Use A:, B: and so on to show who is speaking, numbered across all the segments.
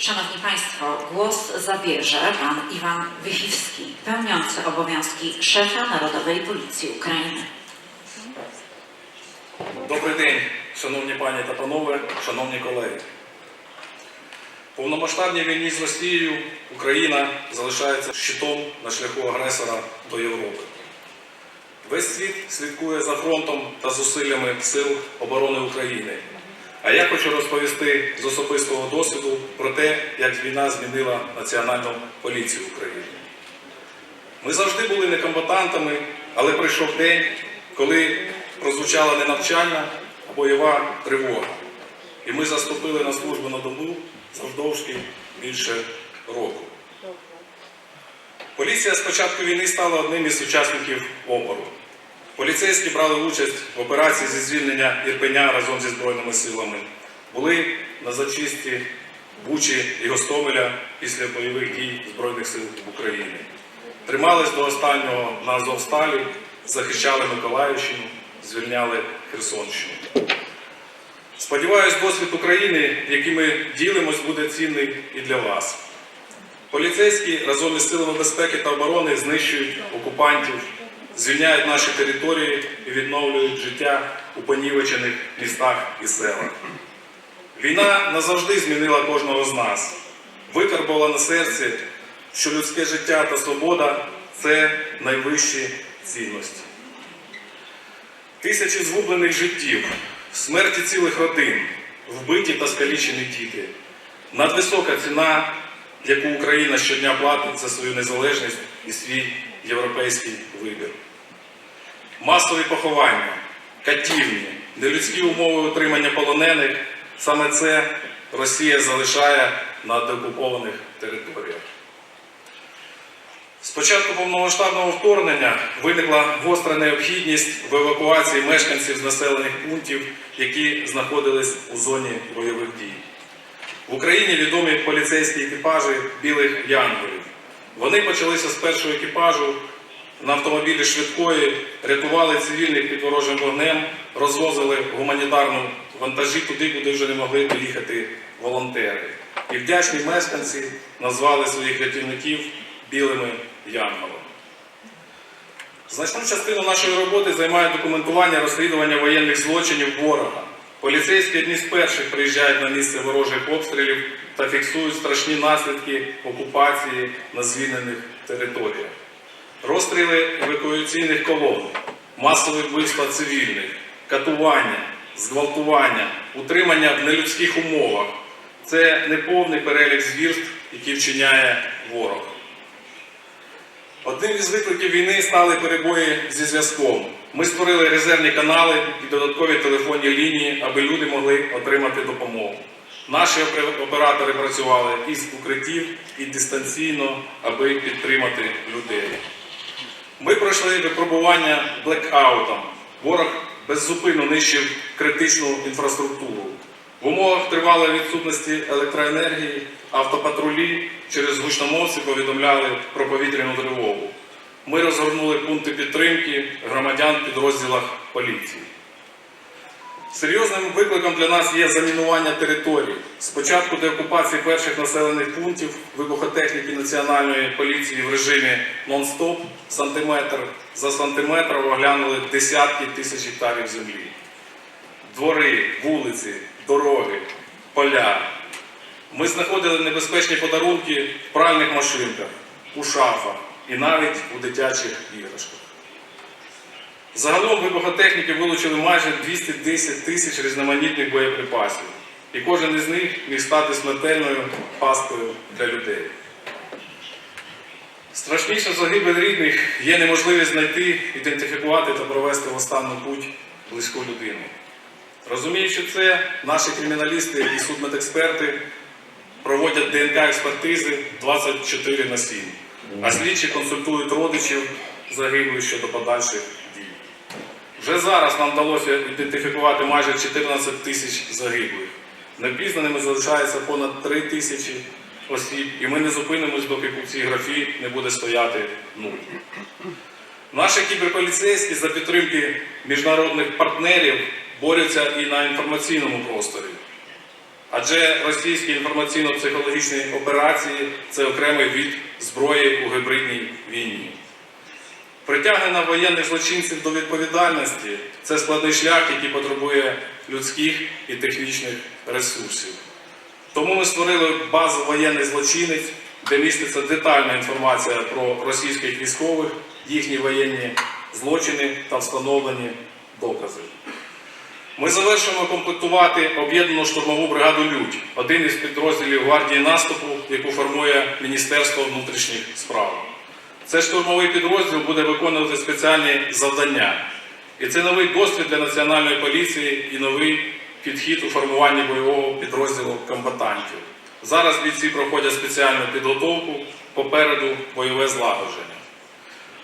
A: Szanowni Państwo, głos zabierze pan Iwan Wychiwski, pełniący obowiązki szefa Narodowej Policji Ukrainy.
B: Добрий день, шановні пані та панове, шановні колеги. В повномасштабній війні з Росією Україна залишається щитом на шляху агресора до Європи. Весь світ слідкує за фронтом та зусиллями Сил оборони України. А я хочу розповісти з особистого досвіду про те, як війна змінила Національну поліцію України. Ми завжди були некомбатантами, але прийшов день, коли прозвучала не навчальна, а бойова тривога. І ми заступили на службу на добу завдовжки більше року. Поліція з початку війни стала одним із учасників опору. Поліцейські брали участь в операції зі звільнення Ірпеня разом зі Збройними силами. Були на зачисті Бучі і Гостомеля після бойових дій Збройних сил України. Тримались до останнього на Азовсталі, захищали Миколаївщину, звільняли Херсонщину. Сподіваюсь, досвід України, яким ми ділимось, буде цінний і для вас. Поліцейські разом із силами безпеки та оборони знищують окупантів, звільняють наші території і відновлюють життя у понівечених містах і селах. Війна назавжди змінила кожного з нас, викарбувала на серці, що людське життя та свобода це найвищі цінності. Тисячі згублених життів, смерті цілих родин, вбиті та скалічені діти. Надвисока ціна, яку Україна щодня платить за свою незалежність і свій європейський вибір. Масові поховання, катівні, нелюдські умови утримання полонених саме це Росія залишає на деокупованих територіях. З початку повномасштабного вторгнення виникла гостра необхідність в евакуації мешканців з населених пунктів, які знаходились у зоні бойових дій. В Україні відомі поліцейські екіпажі білих янголів. Вони почалися з першого екіпажу на автомобілі швидкої, рятували цивільних під ворожим вогнем, розвозили гуманітарну вантажі туди, куди вже не могли доїхати волонтери. І вдячні мешканці назвали своїх рятівників білими янголами. Значну частину нашої роботи займає документування розслідування воєнних злочинів ворога. Поліцейські одні з перших приїжджають на місце ворожих обстрілів та фіксують страшні наслідки окупації на звільнених територіях. Розстріли евакуаційних колон, масові вбивства цивільних, катування, зґвалтування, утримання в нелюдських умовах це неповний перелік звірств, які вчиняє ворог. Одним із викликів війни стали перебої зі зв'язком. Ми створили резервні канали і додаткові телефонні лінії, аби люди могли отримати допомогу. Наші оператори працювали із укриттів і дистанційно, аби підтримати людей. Ми пройшли випробування блекаутом. Ворог беззупинно нищив критичну інфраструктуру. В умовах тривалої відсутності електроенергії автопатрулі через гучномовці повідомляли про повітряну тривогу. Ми розгорнули пункти підтримки громадян в підрозділах поліції. Серйозним викликом для нас є замінування територій. Спочатку деокупації перших населених пунктів вибухотехніки Національної поліції в режимі нон-стоп сантиметр за сантиметром оглянули десятки тисяч гектарів землі. Двори, вулиці, дороги, поля. Ми знаходили небезпечні подарунки в пральних машинках, у шафах і навіть у дитячих іграшках. Загалом вибухотехніки вилучили майже 210 тисяч різноманітних боєприпасів, і кожен із них міг стати смертельною пасткою для людей. Страшніше загибель рідних є неможливість знайти, ідентифікувати та провести в останню путь близьку людину. Розуміючи це, наші криміналісти і судмедексперти проводять ДНК-експертизи 24 на 7, а слідчі консультують родичів загиблих щодо подальших. Вже зараз нам вдалося ідентифікувати майже 14 тисяч загиблих. Непізнаними залишається понад 3 тисячі осіб, і ми не зупинимось, доки у цій графі не буде стояти нуль. Наші кіберполіцейські за підтримки міжнародних партнерів борються і на інформаційному просторі. Адже російські інформаційно-психологічні операції це окремий від зброї у гібридній війні. Притягнення воєнних злочинців до відповідальності це складний шлях, який потребує людських і технічних ресурсів. Тому ми створили базу воєнний злочинець, де міститься детальна інформація про російських військових, їхні воєнні злочини та встановлені докази. Ми завершуємо комплектувати об'єднану штурмову бригаду Людь, один із підрозділів гвардії наступу, яку формує Міністерство внутрішніх справ. Цей штурмовий підрозділ буде виконувати спеціальні завдання. І це новий досвід для національної поліції і новий підхід у формуванні бойового підрозділу комбатантів. Зараз бійці проходять спеціальну підготовку, попереду бойове злагодження.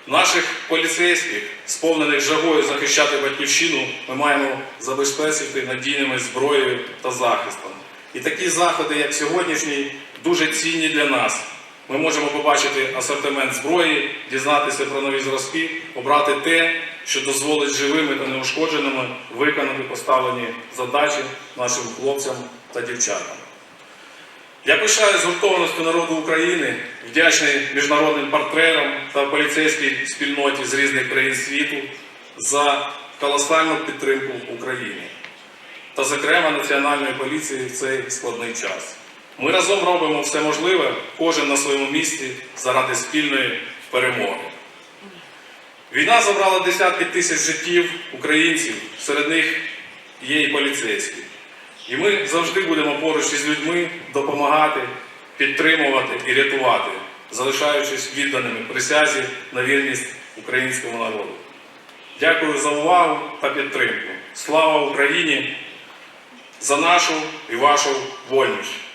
B: Наших поліцейських, сповнених жагою захищати батьківщину, ми маємо забезпечити надійними зброєю та захистом. І такі заходи, як сьогоднішній, дуже цінні для нас. Ми можемо побачити асортимент зброї, дізнатися про нові зразки, обрати те, що дозволить живими та неушкодженими виконати поставлені задачі нашим хлопцям та дівчатам. Я пишаю згуртованістю народу України, вдячний міжнародним партнерам та поліцейській спільноті з різних країн світу за колосальну підтримку України та, зокрема, Національної поліції в цей складний час. Ми разом робимо все можливе, кожен на своєму місці заради спільної перемоги. Війна забрала десятки тисяч життів українців, серед них є і поліцейські. І ми завжди будемо поруч із людьми допомагати, підтримувати і рятувати, залишаючись відданими присязі на вірність українському народу. Дякую за увагу та підтримку. Слава Україні! За нашу і вашу вольність!